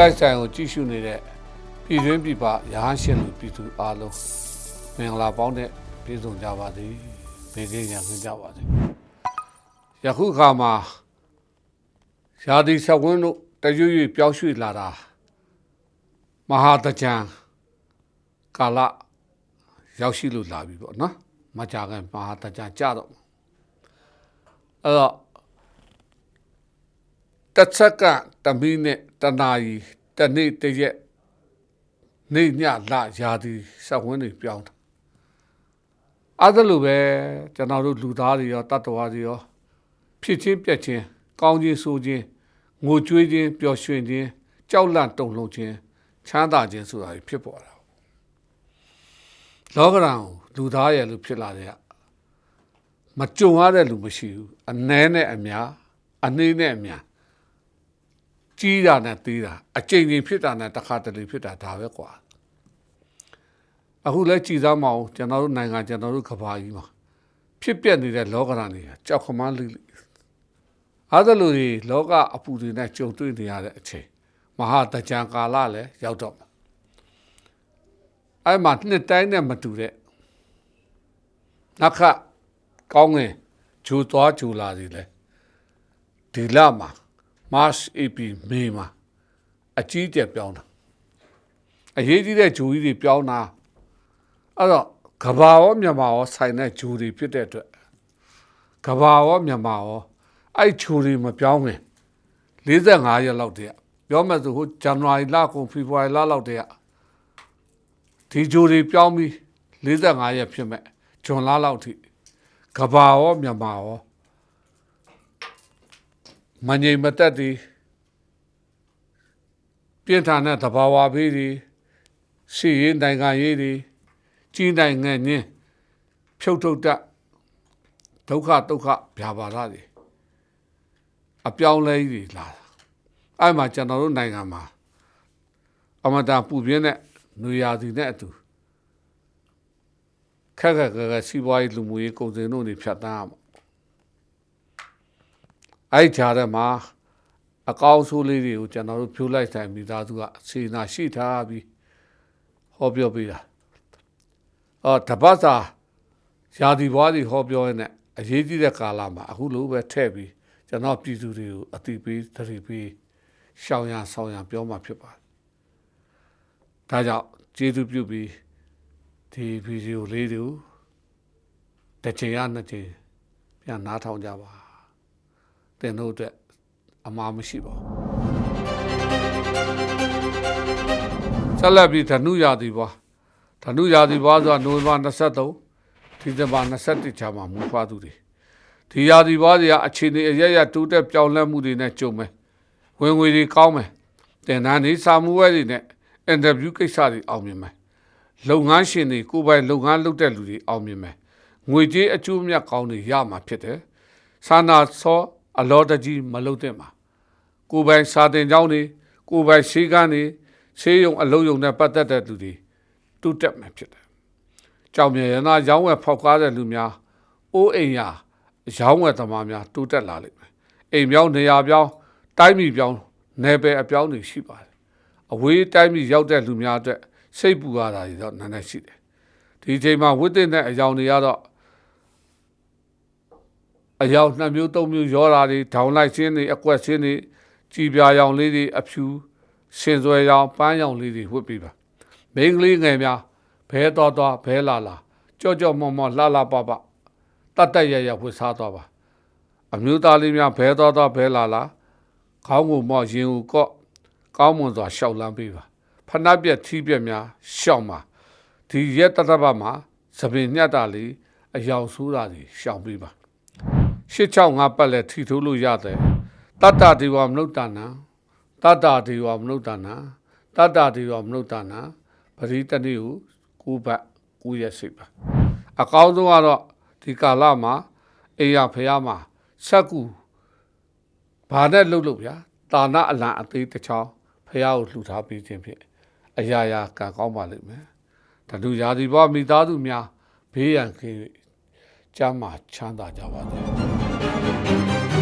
လိုက်ဆိုင်ကိုကြည့်ရှုနေတဲ့ပြည်တွင်းပြည်ပရဟန်းရှင်လူပြည်သူအားလုံးမင်္ဂလာပေါင်းနဲ့ပြည့်စုံကြပါစေဘေးကင်းရန်ကြပါစေယခုခါမှာရာသီဆက်ဝင်းတို့တရွရွပြောင်းရွှေ့လာတာမဟာတကြံကာလရောက်ရှိလို့လာပြီပေါ့နော်မကြခင်မဟာတကြံကြတော့အဲ့တော့ တစ်ချက်ကတမီးနဲ့တနာရီတနေ့တရက်နေညလာရာသီစက်ဝင်းတွေပြောင်းတာအဲ့ဒါလိုပဲကျွန်တော်တို့လူသားတွေရောတတ္တဝါတွေရောဖြစ်ချင်းပြက်ချင်းကောင်းခြင်းဆိုခြင်းငိုကြွေးခြင်းပျော်ရွှင်ခြင်းကြောက်လန့်တုန်လှုပ်ခြင်းချမ်းသာခြင်းဆိုတာတွေဖြစ်ပေါ်တာလောကရန်ကိုလူသားရဲ့လူဖြစ်လာတဲ့ကမကြုံရတဲ့လူမရှိဘူးအ ਨੇ နဲ့အများအနှေးနဲ့အများ ကြီးတာနဲ့သေးတာအကျဉ်းချင်းဖြစ်တာနဲ့တစ်ခါတလေဖြစ်တာဒါပဲကွာအခုလဲကြည်စားမအောင်ကျွန်တော်တို့နိုင်ငံကျွန်တော်တို့ကဘာကြီးမှာဖြစ်ပျက်နေတဲ့လောကရန်တွေကြောက်ခမန်းလိလိအားသလိုတွေလောကအပူတွေနဲ့ကြုံတွေ့နေရတဲ့အချိန်မဟာတကြံကာလလည်းရောက်တော့မှာအဲ့မှာနှစ်တိုင်းနဲ့မတူတဲ့နောက်ခတ်ကောင်းငင်ဂျူသွားဂျူလာစီလဲဒီလမှာ March April May မှာအကြီးကျယ်ပြောင်းတာအရေးကြီးတဲ့ဂျူကြီးတွေပြောင်းတာအဲ့တော့ကဘာရောမြန်မာရောဆိုင်တဲ့ဂျူတွေဖြစ်တဲ့အတွက်ကဘာရောမြန်မာရောအဲ့ဂျူတွေမပြောင်းခင်45ရက်လောက်တည်းကပြောမှဆိုဟိုဇန်နဝါရီလကုန်ဖေဖော်ဝါရီလလောက်တည်းကဒီဂျူတွေပြောင်းပြီး45ရက်ဖြစ်မဲ့ဂျွန်လလောက်ထိကဘာရောမြန်မာရော မငြိမ်မသက်သည်ပြင်းထန်တဲ့သဘာဝဘေးတွေစီရင်နိုင်ငံရေးတွေကြီးနိုင်ငံငင်းဖြုတ်ထုတ်တတ်ဒုက္ခဒုက္ခဗျာပါဒတွေအပြောင်းလဲကြီးတွေလာတာအဲ့မှာကျွန်တော်တို့နိုင်ငံမှာအမတာပူပြင်းတဲ့နွေရာသီနဲ့အတူခက်ခက်ခက်ခက်စီးပွားရေးလူမှုရေးကုန်စည်တို့တွေဖြတ်တန်းရမှာ အဲ့ကြားထဲမှာအကောင်းဆိုးလေးတွေကိုကျွန်တော်တို့ဖြိုးလိုက်ဆိုင်မိသားစုကစေနာရှိထားပြီးဟောပြောပေးတာအော်တပတ်စာရာဒီဘွားတွေဟောပြောရင်းနဲ့အရေးကြီးတဲ့ကာလမှာအခုလိုပဲထည့်ပြီးကျွန်တော်ပြည်သူတွေကိုအတိပေးသတိပေးရှောင်ရဆောင်ရပြောမှဖြစ်ပါတယ်ဒါကြောင့်ကျေးဇူးပြုပြီးဒီဗီဒီယိုလေးတွေကိုတစ်ချိန်ရနှစ်ချိန်ပြန်နားထောင်ကြပါ တင်တို့အတွက်အမှားမရှိပါဘူးဆက်လက်ပြီးဓနုရာသီပွားဓနုရာသီပွားဆိုတာနိုဝင်ဘာ23ဒီဇင်ဘာ21ချာမှာမူဖွားသူတွေဒီရာသီပွားတွေကအခြေအနေအရရတိုးတက်ပြောင်းလဲမှုတွေနဲ့ကြုံမယ်ဝင်ငွေတွေကောင်းမယ်တင်တန်းတွေစာမှုဝဲတွေနဲ့အင်တာဗျူးကိစ္စတွေအောင်မြင်မယ်လုပ်ငန်းရှင်တွေကိုယ်ပိုင်လုပ်ငန်းလုပ်တဲ့လူတွေအောင်မြင်မယ်ငွေကြေးအကျိုးမြတ်ကောင်းတွေရမှာဖြစ်တယ်စာနာစော အလောတကြီးမလုပ်တဲ့မှာကိုယ်ပိုင်စာတင်ကျောင်းတွေကိုယ်ပိုင်ရှိကန်းတွေဆေးရုံအလုံးယုံနဲ့ပတ်သက်တဲ့သူတွေတုတက်မှာဖြစ်တယ်။ကြောင်မြေရနာရောင်းဝယ်ဖောက်ကားတဲ့လူများအိုးအိမ်ရာရောင်းဝယ်သမားများတိုးတက်လာလိမ့်မယ်။အိမ်ပြောင်းနေရာပြောင်းတိုင်းပြည်ပြောင်းနယ်ပယ်အပြောင်းတွေရှိပါတယ်။အဝေးတိုင်းပြည်ရောက်တဲ့လူများအတွက်စိတ်ပူရတာတွေတော့နည်းနည်းရှိတယ်။ဒီအချိန်မှာဝိသင့်တဲ့အယောင်တွေကတော့ အယောင်နှစ်မျိုးသုံးမျိုးရောတာတွေဒေါင်လိုက်ရှင်းတွေအကွက်ရှင်းတွေကြည်ပြာရောင်လေးတွေအဖြူရှင်စွဲရောင်ပန်းရောင်လေးတွေဝတ်ပြီးပါမိန်းကလေးငယ်များဘဲတော်တော်ဘဲလာလာကြော့ကြော့မော့မော့လှလှပပတတ်တတ်ရရဝတ်စားသွားပါအမျိုးသားလေးများဘဲတော်တော်ဘဲလာလာခေါင်းကိုမော့ရင်ကိုကော့ကောင်းမွန်စွာရှောက်လန်းပေးပါဖဏပြက်ထီးပြက်များရှောက်ပါဒီရက်တတပတ်မှာသပင်ညတ်တာလေးအယောင်ဆိုးတာတွေရှောင်ပေးပါ ရှစ်ချောင်းငါပတ်လဲထီထိုးလို့ရတယ်တတ္တဒေဝမနုဿာနံတတ္တဒေဝမနုဿာနံတတ္တဒေဝမနုဿာနံပရိတတိကိုကိုဘတ်ကိုရစိတ်ပါအကောင်းဆုံးကတော့ဒီကာလမှာအေရဖះမှာဆက်ကူဘာနဲ့လှုပ်လို့ဗျာတာနာအလံအသေးတစ်ချောင်းဖះကိုလှူထားပေးခြင်းဖြင့်အရာရာကံကောင်းပါလိမ့်မယ်တလူရာဒီဘဝမိသားစုများဘေးရန်ကင်းကျမ်းမာချမ်းသာကြပါစေ Thank you.